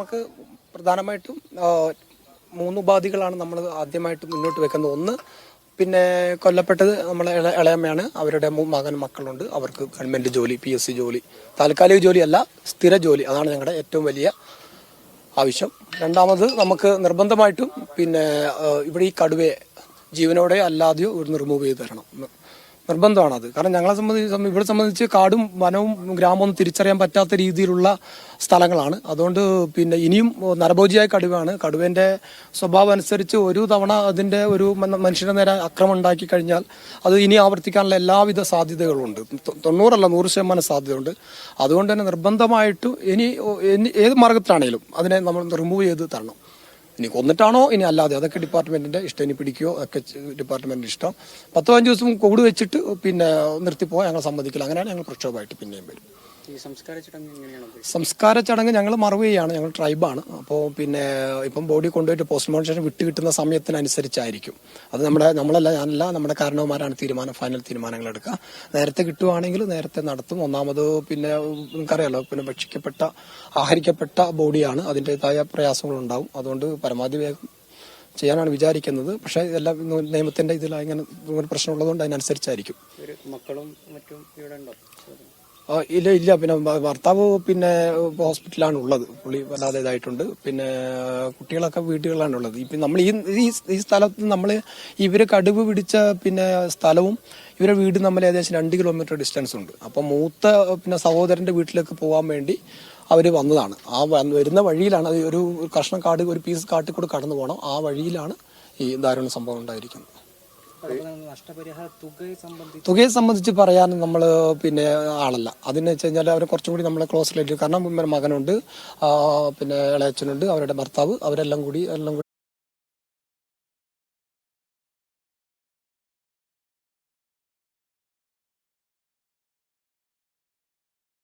നമുക്ക് പ്രധാനമായിട്ടും മൂന്ന് ഉപാധികളാണ് നമ്മൾ ആദ്യമായിട്ട് മുന്നോട്ട് വെക്കുന്നത്. ഒന്ന് പിന്നെ കൊല്ലപ്പെട്ടത് നമ്മളെ ഇള ഇളയമ്മയാണ്. അവരുടെ മകൻ മക്കളുണ്ട്. അവർക്ക് ഗവൺമെന്റ് ജോലി പി എസ് സി ജോലി. താൽക്കാലിക ജോലിയല്ല സ്ഥിര ജോലി. അതാണ് ഞങ്ങളുടെ ഏറ്റവും വലിയ ആവശ്യം. രണ്ടാമത് നമുക്ക് നിർബന്ധമായിട്ടും പിന്നെ ഇവിടെ ഈ കടുവയെ ജീവനോടെ അല്ലാതെയോ ഇവിടുന്ന് റിമൂവ് ചെയ്ത് തരണം. നിർബന്ധമാണ് അത് കാരണം ഞങ്ങളെ സംബന്ധിച്ച് ഇവിടെ സംബന്ധിച്ച് കാടും വനവും ഗ്രാമവും തിരിച്ചറിയാൻ പറ്റാത്ത രീതിയിലുള്ള സ്ഥലങ്ങളാണ്. അതുകൊണ്ട് പിന്നെ ഇനിയും നരഭോജിയായ കടുവയാണ്. കടുവേന്റെ സ്വഭാവം അനുസരിച്ച് ഒരു തവണ അതിന്റെ ഒരു മന- മനുഷ്യന്റെ നേരെ അക്രമം ഉണ്ടാക്കി കഴിഞ്ഞാൽ അത് ഇനി ആവർത്തിക്കാനുള്ള എല്ലാവിധ സാധ്യതകളുണ്ട് തൊണ്ണൂറല്ല നൂറ് ശതമാനം സാധ്യതയുണ്ട്. അതുകൊണ്ട് തന്നെ നിർബന്ധമായിട്ടും ഇനി ഏത് മാർഗത്തിലാണെങ്കിലും അതിനെ നമ്മൾ റിമൂവ് ചെയ്ത് തരണം. ഇനി കൊന്നിട്ടാണോ? ഇനി അല്ലാതെ അതൊക്കെ ഡിപ്പാർട്ട്മെന്റിന്റെ ഇഷ്ടം. ഇനി പിടിക്കുകയോ ഒക്കെ ഡിപ്പാർട്ട്മെന്റിന്റെ ഇഷ്ടം. പത്ത് പതിനഞ്ച് ദിവസം കൂടി വെച്ചിട്ട് പിന്നെ നിർത്തിപ്പോ ഞങ്ങൾ സമ്മതിക്കില്ല. അങ്ങനെയാണ് ഞങ്ങൾ പ്രക്ഷോഭമായിട്ട് പിന്നെയും വരും. ഈ സംസ്കാര ചടങ്ങ് എങ്ങനെയാണ് ഉദ്ദേശിച്ചത്? സംസ്കാര ചടങ്ങ് ഞങ്ങൾ മറവുകയാണ് ഞങ്ങൾ ട്രൈബാണ്. അപ്പോൾ പിന്നെ ഇപ്പം ബോഡി കൊണ്ടുപോയിട്ട് പോസ്റ്റ്മോർട്ടം വിട്ട് കിട്ടുന്ന സമയത്തിനനുസരിച്ചായിരിക്കും. അത് നമ്മുടെ നമ്മളല്ല ഞാനല്ല നമ്മുടെ കാരണവന്മാരാണ് തീരുമാനം ഫൈനൽ തീരുമാനങ്ങൾ എടുക്കുക. നേരത്തെ കിട്ടുവാണെങ്കിൽ നേരത്തെ നടത്തും. ഒന്നാമത് പിന്നെ നിങ്ങൾക്കറിയാലോ പിന്നെ ഭക്ഷിക്കപ്പെട്ട ആഹരിക്കപ്പെട്ട ബോഡിയാണ് അതിന്റെതായ പ്രയാസങ്ങളുണ്ടാവും. അതുകൊണ്ട് പരമാവധി വേഗം ചെയ്യാനാണ് വിചാരിക്കുന്നത്. പക്ഷേ ഇതെല്ലാം നിയമത്തിന്റെ ഇതിൽ അങ്ങനെ പ്രശ്നമുള്ളതുകൊണ്ട് അതിനനുസരിച്ചായിരിക്കും. മക്കളും മറ്റും ഇവിടെ ഉണ്ടോ? ഇല്ല ഇല്ല. പിന്നെ ഭർത്താവ് പിന്നെ ഹോസ്പിറ്റലാണ് ഉള്ളത്. പുള്ളി വല്ലാതെ ഇതായിട്ടുണ്ട്. പിന്നെ കുട്ടികളൊക്കെ വീട്ടുകളാണ് ഉള്ളത്. ഇപ്പം നമ്മൾ ഈ ഈ- സ്ഥലത്ത് നമ്മൾ ഇവർ കടുവ് പിടിച്ച പിന്നെ സ്ഥലവും ഇവരെ വീട് നമ്മൾ ഏകദേശം രണ്ട് കിലോമീറ്റർ ഡിസ്റ്റൻസ് ഉണ്ട്. അപ്പം മൂത്ത പിന്നെ സഹോദരന്റെ വീട്ടിലേക്ക് പോകാൻ വേണ്ടി അവർ വന്നതാണ്. ആ വരുന്ന വഴിയിലാണ് ഒരു കഷ്ണം കാട് ഒരു പീസ് കാട്ടിൽ കൂടെ കടന്നു പോകണം ആ വഴിയിലാണ് ഈ ദാരുണ സംഭവം ഉണ്ടായിരിക്കുന്നത്. തുകയെ സംബന്ധിച്ച് പറയാൻ നമ്മൾ പിന്നെ ആളല്ല. അതിന് വെച്ച് കഴിഞ്ഞാൽ അവർ കുറച്ചും കൂടി നമ്മളെ ക്ലോസ് റിലേറ്റീവ് കാരണം മകനുണ്ട് പിന്നെ ഇളയച്ചനുണ്ട് അവരുടെ ഭർത്താവ് അവരെല്ലാം കൂടി എല്ലാം